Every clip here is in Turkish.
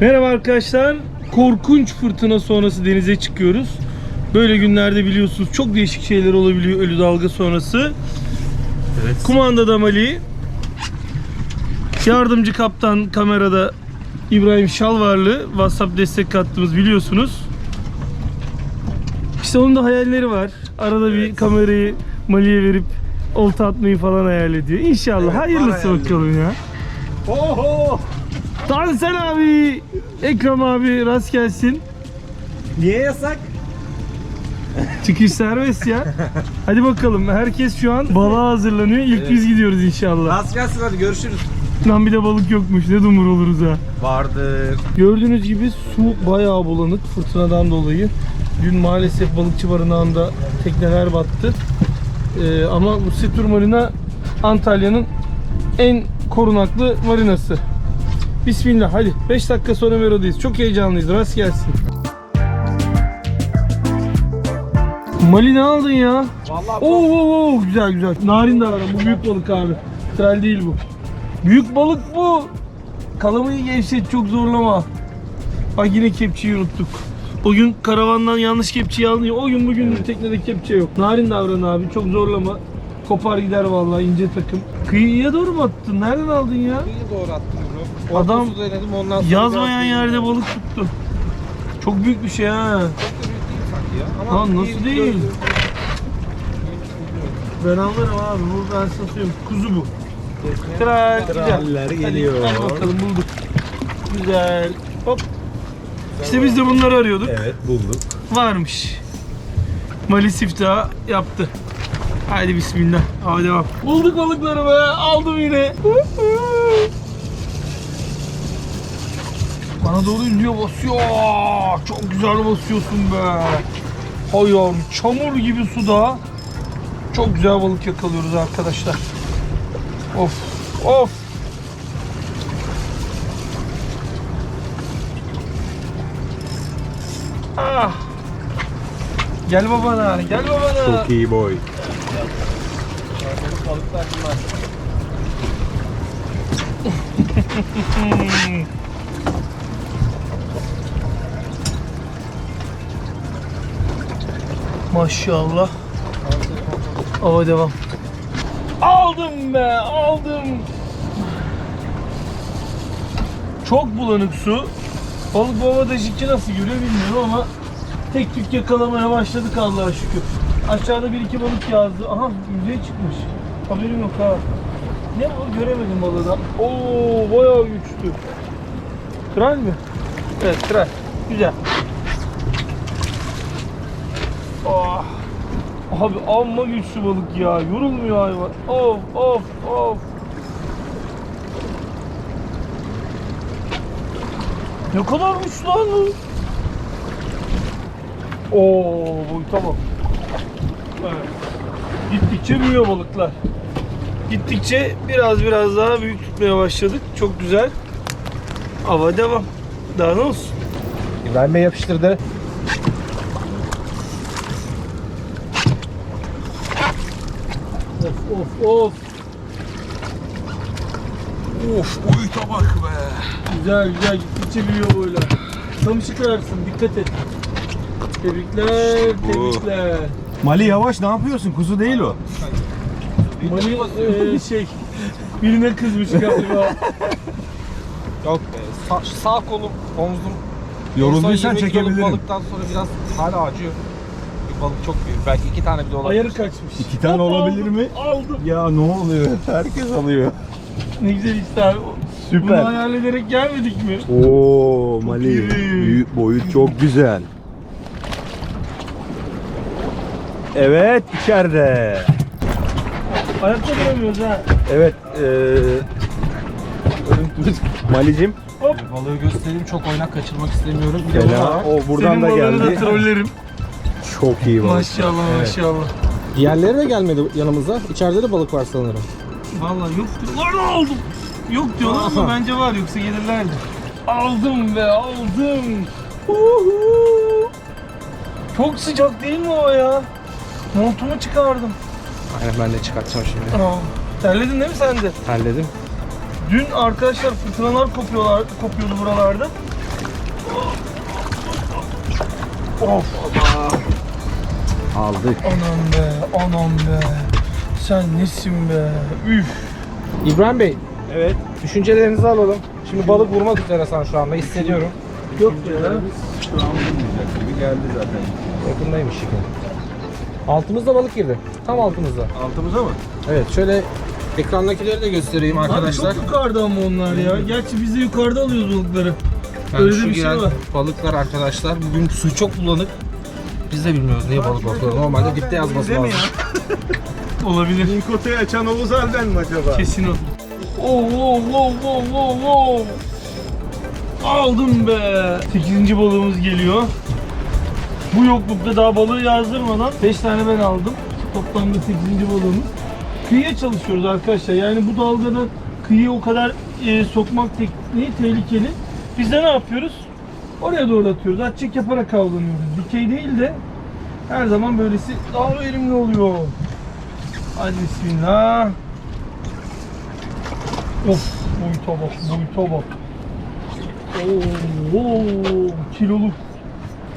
Merhaba arkadaşlar. Korkunç fırtına sonrası denize çıkıyoruz. Böyle günlerde biliyorsunuz çok değişik şeyler olabiliyor ölü dalga sonrası. Evet. Kumandada Mali. Yardımcı kaptan kamerada İbrahim Şalvarlı. WhatsApp destek kattığımız biliyorsunuz. İşte onun da hayalleri var. Arada bir kamerayı Mali'ye verip olta atmayı falan hayal ediyor. İnşallah. Evet, Hayırlısı bakalım ya. Oho! Tansel abi, Ekrem abi rast gelsin. Niye yasak? Çıkış serbest ya. Hadi bakalım. Herkes şu an balığa hazırlanıyor. İlk Evet. biz gidiyoruz inşallah. Rast gelsin hadi görüşürüz. Lan bir de balık yokmuş. Ne dumur oluruz ha. Vardır. Gördüğünüz gibi su bayağı bulanık fırtınadan dolayı. Dün maalesef balıkçı barınağında tekneler battı. Ee, ama bu Situr Marina Antalya'nın en korunaklı marinası. Bismillah hadi 5 dakika sonra Mero'dayız. Çok heyecanlıyız. Rast gelsin. Mali ne aldın ya? Vallahi Oo, oo, oo, güzel güzel. Narin davran. Bu büyük balık abi. Tral değil bu. Büyük balık bu. Kalamayı gevşet çok zorlama. Bak yine kepçeyi unuttuk. O gün karavandan yanlış kepçeyi aldın ya. O gün bugün teknede kepçe yok. Narin davran abi. Çok zorlama. Kopar gider vallahi ince takım. Kıyıya doğru mu attın? Nereden aldın ya? Kıyıya doğru attım. Adam denedim ondan sonra Yazmayan yerde balık tuttu. Çok büyük bir şey ha. Çok da büyük değil sanki ya. Ama Lan nasıl iyi değil? gördüm. Ben anlarım abi. Bu ben satıyorum. Kuzu bu. Kral güzel. Traller geliyor. Hadi bakalım bulduk. Güzel. Hop. İşte biz de bunları arıyorduk. Evet bulduk. Varmış. Mali siftahı yaptı. Haydi bismillah. Hadi devam. Bulduk balıkları be. Aldım yine. Bana doğru yüzüyor basıyor. Çok güzel basıyorsun be. Hayır çamur gibi suda. Çok güzel balık yakalıyoruz arkadaşlar. Of of. Ah. Gel babana, gel babana. Çok iyi boy. Maşallah. Hava devam. Aldım be, aldım. Çok bulanık su. Balık bu havada jiki nasıl görüyor bilmiyorum ama tek tük yakalamaya başladık Allah'a şükür. Aşağıda bir iki balık yazdı. Aha yüzeye çıkmış. Haberim yok ha. Ne bu? Göremedim balığı da. Oo bayağı güçlü. Kral mi? Evet kral. Güzel. Oh. Abi amma güçlü balık ya. Yorulmuyor hayvan. Of of of. Ne kadarmış lan bu? Oo boyuta bak. Evet. Gittikçe büyüyor balıklar. Gittikçe biraz biraz daha büyük tutmaya başladık. Çok güzel. Hava devam. Daha ne olsun? İbrahim yapıştırdı. Of of of. Of boyuta bak be. Güzel güzel gittikçe büyüyor böyle. Tam çıkararsın dikkat et. Tebrikler, tebrikler. Mali yavaş ne yapıyorsun? Kuzu değil o. Mani eee, şey birine kızmış galiba. Yok be. Sa- sağ kolum, omzum. Yorulduysan son 20 kiloluk çekebilirim. Balıktan sonra biraz hala acıyor. Balık çok büyük. Belki iki tane bile olabilir. Ayarı kaçmış. İki tane Hop, olabilir aldım, mi? Aldım. Ya ne oluyor? Herkes alıyor. Ne güzel işte abi. Süper. Bunu hayal ederek gelmedik mi? Oo Mali. Büyük boyut çok güzel. Evet içeride. Ayakta duramıyoruz ha. Evet. Eee Malicim. Hop. Balığı göstereyim. Çok oynak kaçırmak istemiyorum. Bir de Fena. O buradan Senin da balığını geldi. da trollerim. Çok iyi balık. Maşallah Evet. maşallah. Diğerleri de gelmedi yanımıza. İçeride de balık var sanırım. Vallahi yok diyorlar aldım. Yok diyorlar ama bence var yoksa gelirlerdi. Aldım be aldım. Uhu. Çok sıcak değil mi o ya? Montumu çıkardım. Aynen ben de çıkartacağım şimdi. Aa, terledin değil mi sen de? Halledim. Dün arkadaşlar fırtınalar kopuyorlar, kopuyordu buralarda. Of Aldık. anam be anam be. Sen nesin be? Üf. İbrahim Bey, Evet. düşüncelerinizi alalım. Şimdi balık vurmak üzeresin şu anda hissediyorum. Yok ya. Şu an bulmayacak gibi geldi zaten. Yakındaymış şeker. Altımızda balık girdi. Tam altımızda. Altımıza mı? Evet şöyle ekrandakileri de göstereyim arkadaşlar. Abi çok yukarıda ama onlar ya. Gerçi biz de yukarıda alıyoruz balıkları. Yani Öyle de şu bir şey giren var. balıklar arkadaşlar. Bugün su çok bulanık. Biz de bilmiyoruz niye balık bakıyoruz. Normalde dipte yazması lazım. Olabilir. Inkota'yı açan Oğuz Alden mi acaba? Kesin o. Oh oh oh oh oh oh. Aldım be. 8. balığımız geliyor. Bu yoklukta daha balığı yazdırmadan 5 tane ben aldım. Toplamda 8. balığımız. Kıyıya çalışıyoruz arkadaşlar. Yani bu dalgada kıyıya o kadar e, sokmak tekniği tehlikeli. Biz de ne yapıyoruz? Oraya doğru atıyoruz. Atçık yaparak avlanıyoruz. Dikey değil de her zaman böylesi daha verimli oluyor. Hadi bismillah. Of boyuta bak boyuta bak. Oo, oo, kiloluk.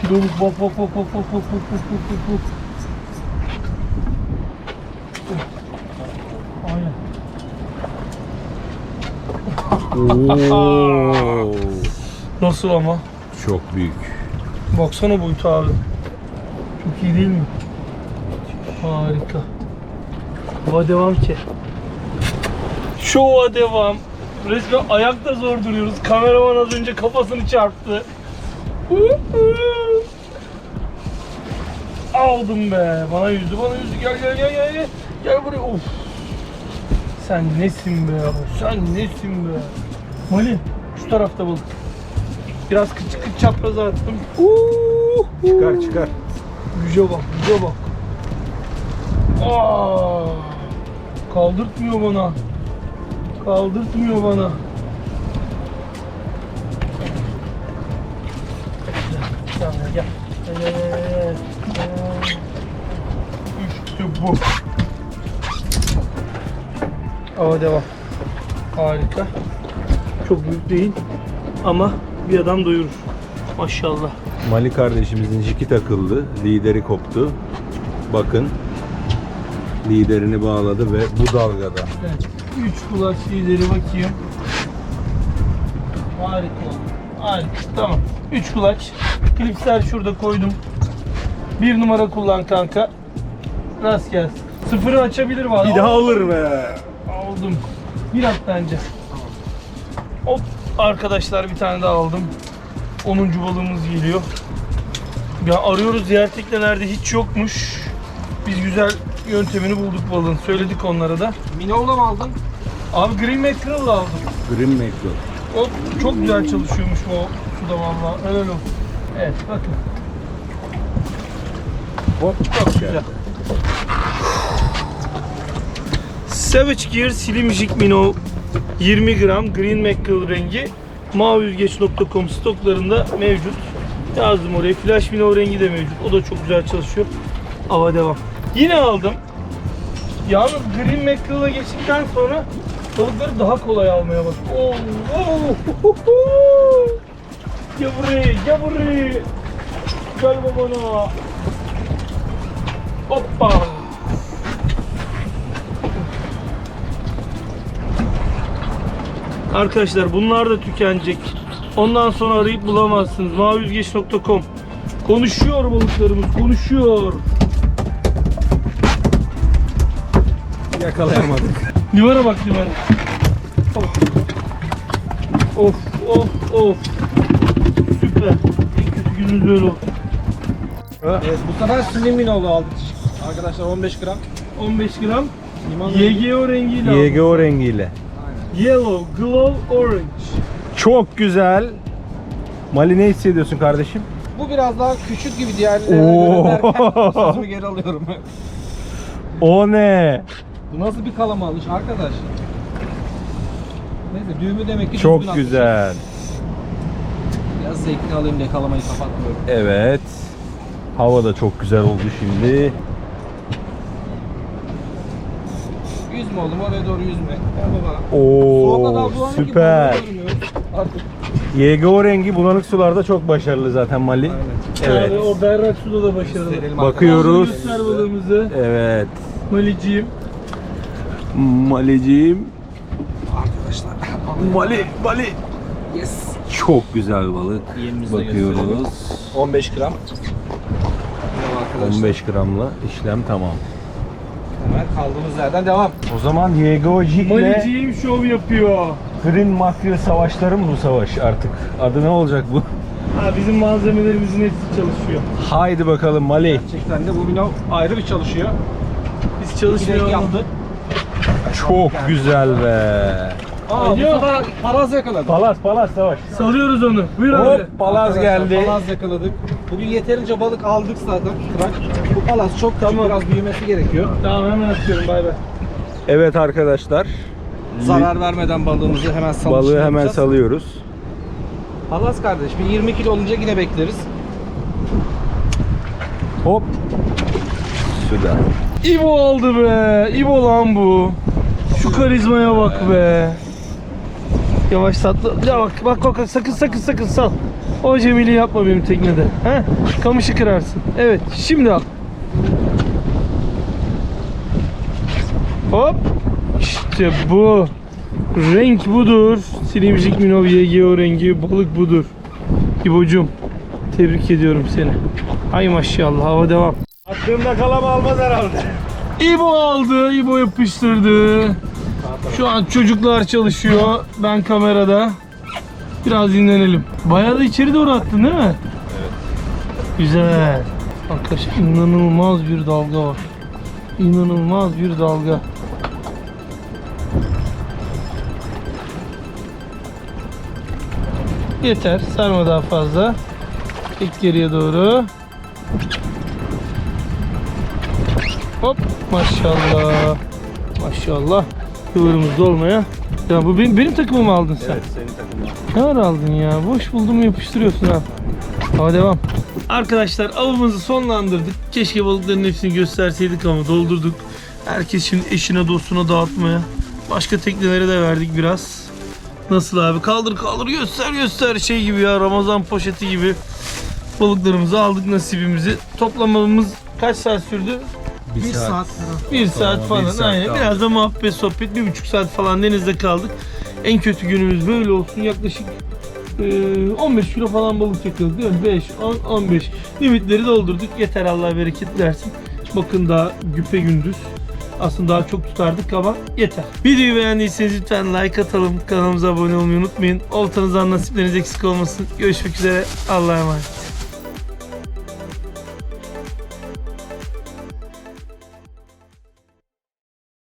Kiloluk bak bak bak bak bak bak bak bak bak bak. Aynen. Oo. Nasıl ama? Çok büyük. Baksana boyutu abi. Çok iyi değil mi? Harika. Şova devam ki. Şova devam. Resmen ayakta zor duruyoruz. Kameraman az önce kafasını çarptı. Aldım be. Bana yüzdü, bana yüzdü. Gel gel gel gel. Gel, buraya. Of. Sen nesin be? Sen nesin be? Mali, şu tarafta balık. Biraz kıç kıç çapraza attım. Çıkar çıkar. Güce bak, güce bak. Aa, kaldırtmıyor bana. Kaldırtmıyor bana. Gel, gel, gel. Gel, gel. İşte bu. Ava devam. Harika. Çok büyük değil ama bir adam doyurur. Maşallah. Mali kardeşimizin jiki takıldı. Lideri koptu. Bakın. Liderini bağladı ve bu dalgada. Evet. Üç kulaç lideri bakayım. Harika. Harika. Tamam. Üç kulaç. Klipsler şurada koydum. Bir numara kullan kanka. Rast gelsin. Sıfırı açabilir var. Bir daha alır be. Aldım. Bir at bence. Hop. Arkadaşlar bir tane daha aldım. 10. balığımız geliyor. Ya arıyoruz diğer teknelerde hiç yokmuş. Biz güzel yöntemini bulduk balığın. Söyledik onlara da. Minol'da mı aldın? Abi Green Mackerel aldım. Green Mackerel. O çok güzel çalışıyormuş o suda valla. Helal olsun. Evet bakın. Hop. Çok güzel. Savage Gear Slim Jig Minnow 20 gram Green Mackerel rengi maviyüzgeç.com stoklarında mevcut. Yazdım oraya. Flash Minnow rengi de mevcut. O da çok güzel çalışıyor. Ava devam. Yine aldım. Yalnız Green Mackerel'a geçtikten sonra balıkları daha kolay almaya bak. Oo, oo, Gel buraya, gel buraya. Gel babana. Hoppa. Arkadaşlar bunlar da tükenecek. Ondan sonra arayıp bulamazsınız. Maviyüzgeç.com Konuşuyor balıklarımız, konuşuyor. Yakalayamadık. Livara bak livara. Of. Of of of. Süper. En kötü günümüz böyle oldu. Evet bu sefer Slim Minol'da aldık. Arkadaşlar 15 gram. 15 gram. YGO rengiyle aldım. YGO rengiyle. Yellow, glow, orange. Çok güzel. Mali ne hissediyorsun kardeşim? Bu biraz daha küçük gibi diğerlerine Oo. göre derken sözümü geri alıyorum. O ne? Bu nasıl bir kalama alış arkadaş? Neyse düğümü demek ki düzgün Çok güzel. Biraz zevkini alayım diye kalamayı kapatmıyorum. Evet. Hava da çok güzel oldu şimdi. Yüzme oğlum oraya doğru yüzme. Gel baba. Oo süper. Artık YGO rengi bulanık sularda çok başarılı zaten Mali. Evet. Abi, o berrak suda da başarılı. Gösterelim Bakıyoruz. Göster balığımızı. Evet. Maliciğim. Maliciğim. Arkadaşlar. Mali, Mali. Yes. Çok güzel balık. Bakıyoruz. 15 gram. Merhaba arkadaşlar. 15 gramla işlem tamam. Hemen kaldığımız yerden devam. O zaman Diego Jig ile Maliciğim şov yapıyor. Green Mafya savaşları mı bu savaş artık? Adı ne olacak bu? Ha, bizim malzemelerimizin hepsi çalışıyor. Haydi bakalım Mali. Gerçekten de bu bino ayrı bir çalışıyor. Biz İki çalışmıyor ama. yaptı. Çok güzel be. Aa bu sefer paraz yakaladık. Palas palas savaş. Salıyoruz onu. Buyur abi. Hop palaz Arkadaşlar, geldi. Palaz yakaladık. Bugün yeterince balık aldık zaten. Kırak. Bu palaz çok küçük, Tamam. biraz büyümesi gerekiyor. Tamam hemen atıyorum bay bay. Evet arkadaşlar. Zarar vermeden balığımızı hemen salışını Balığı hemen salıyoruz. Palaz kardeş bir 20 kilo olunca yine bekleriz. Hop. Suda. İbo aldı be. İbo lan bu. Şu karizmaya bak be. Yavaş tatlı. Ya bak bak bak sakın sakın sakın sal. O cemili yapma benim teknede. He? Kamışı kırarsın. Evet şimdi al. Hop. İşte bu. Renk budur. Silimcik Minov YGO rengi balık budur. İbo'cum tebrik ediyorum seni. Ay maşallah hava devam. Aklımda kalam almaz herhalde. İbo aldı, İbo yapıştırdı. Şu an çocuklar çalışıyor. Ben kamerada. Biraz dinlenelim. Bayağı da içeri doğru attın değil mi? Evet. Güzel. Arkadaşlar inanılmaz bir dalga var. İnanılmaz bir dalga. Yeter. Sarma daha fazla. Çek geriye doğru. Hop maşallah. Maşallah. Kıvırımız dolmaya. Ya bu benim, benim takımımı aldın sen. senin takımın. Ne var aldın ya? Boş buldum yapıştırıyorsun ha. Hava devam. Arkadaşlar avımızı sonlandırdık. Keşke balıkların hepsini gösterseydik ama doldurduk. Herkes şimdi eşine dostuna dağıtmaya. Başka teknelere de verdik biraz. Nasıl abi? Kaldır kaldır göster göster şey gibi ya Ramazan poşeti gibi. Balıklarımızı aldık nasibimizi. Toplamamız kaç saat sürdü? Bir, Bir saat. Bir saat bir falan saat aynen. kaldı. Biraz da muhabbet sohbet bir buçuk saat falan denizde kaldık. En kötü günümüz böyle olsun yaklaşık e, 15 kilo falan balık yakaladık değil mi? 5, 10, 15 limitleri doldurduk. Yeter Allah bereket versin. Bakın daha güpe gündüz. Aslında daha çok tutardık ama yeter. Videoyu beğendiyseniz lütfen like atalım. Kanalımıza abone olmayı unutmayın. Oltanızdan nasipleriniz eksik olmasın. Görüşmek üzere. Allah'a emanet.